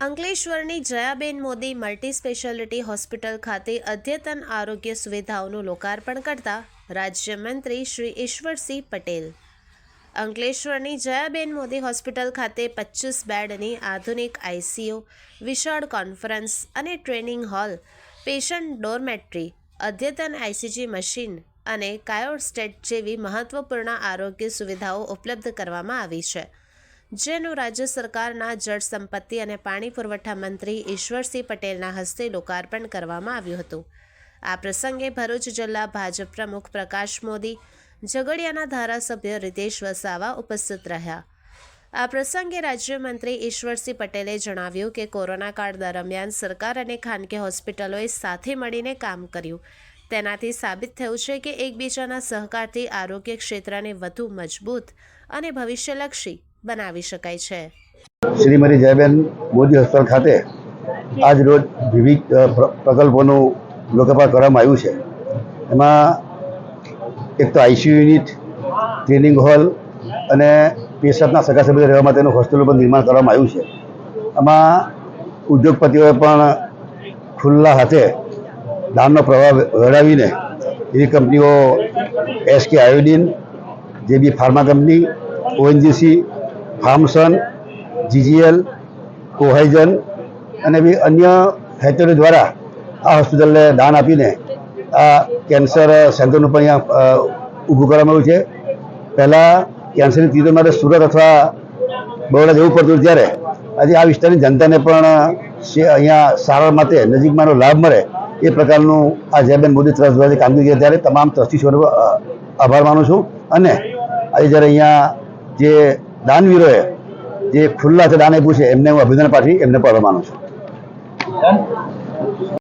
અંકલેશ્વરની Jayaben Modi multi speciality hospital ખાતે અદ્યતન આરોગ્ય સુવિધાઓનું લોકાર્પણ કરતા રાજ્યમંત્રી શ્રી ઈશ્વરસિંહ પટેલ. અંકલેશ્વરની જયાબેન મોદી હોસ્પિટલ ખાતે પચીસ બેડની આધુનિક આઈસીયુ વિશાળ કોન્ફરન્સ અને ટ્રેનિંગ હોલ, પેશન્ટ ડોરમેટ્રી, અદ્યતન આઈસીજી મશીન અને કાયોર સ્ટેટ જેવી મહત્વપૂર્ણ આરોગ્ય સુવિધાઓ ઉપલબ્ધ કરવામાં આવી છે. જેનું રાજ્ય સરકારના જળ સંપત્તિ અને પાણી પુરવઠા મંત્રી ઈશ્વરસિંહ પટેલના હસ્તે લોકાર્પણ કરવામાં આવ્યું હતું. આ પ્રસંગે ભરૂચ જિલ્લા ભાજપ પ્રમુખ પ્રકાશ મોદી, ઝઘડિયાના ધારાસભ્ય રીતેશ વસાવા ઉપસ્થિત રહ્યા. આ પ્રસંગે રાજ્યમંત્રી ઈશ્વરસિંહ પટેલે જણાવ્યું કે કોરોના કાળ દરમિયાન સરકાર અને ખાનગી હોસ્પિટલોએ સાથે મળીને કામ કર્યું. તેનાથી સાબિત થયું છે કે એકબીજાના સહકારથી આરોગ્ય ક્ષેત્રને વધુ મજબૂત અને ભવિષ્યલક્ષી બનાવી શકાય છે. શ્રીમતી જયબેન મોદી હોસ્પિટલ ખાતે આજ રોજ વિવિધ પ્રકલ્પોનું લોકાર્પણ કરવામાં આવ્યું છે. એમાં એક તો આઈસીયુ યુનિટ, ક્લિનિંગ હોલ અને પેશન્ટના સગા સભ્યો રહેવા માટેનું હોસ્ટેલો પણ નિર્માણ કરવામાં આવ્યું છે. આમાં ઉદ્યોગપતિઓએ પણ ખુલ્લા હાથે દાનનો પ્રવાહ વહેડાવીને એવી કંપનીઓ SK iodine JB pharma company ONGC Farmson GGL Cohizon અને બી અન્ય ફેક્ટરી દ્વારા આ હોસ્પિટલને દાન આપીને આ કેન્સર સેન્ટરનું પણ અહીંયા ઊભું કરવામાં આવ્યું છે. પહેલાં કેન્સરની ટ્રીટમેન્ટ માટે સુરત અથવા બરોડા જવું પડતું ત્યારે આજે આ વિસ્તારની જનતાને પણ અહીંયા સારવાર માટે નજીકમાંનો લાભ મળે એ પ્રકારનું આ જયબેન મોદી ટ્રસ્ટ દ્વારા કામગીરી ત્યારે તમામ ટ્રસ્ટીઓનો અ, આભાર માનું છું. અને આજે જ્યારે અહીંયા જે દાનવીરોએ જે ખુલ્લા દાન આપ્યું છે એમને હું અભિનંદન પાઠવી એમને પણ માનું છું.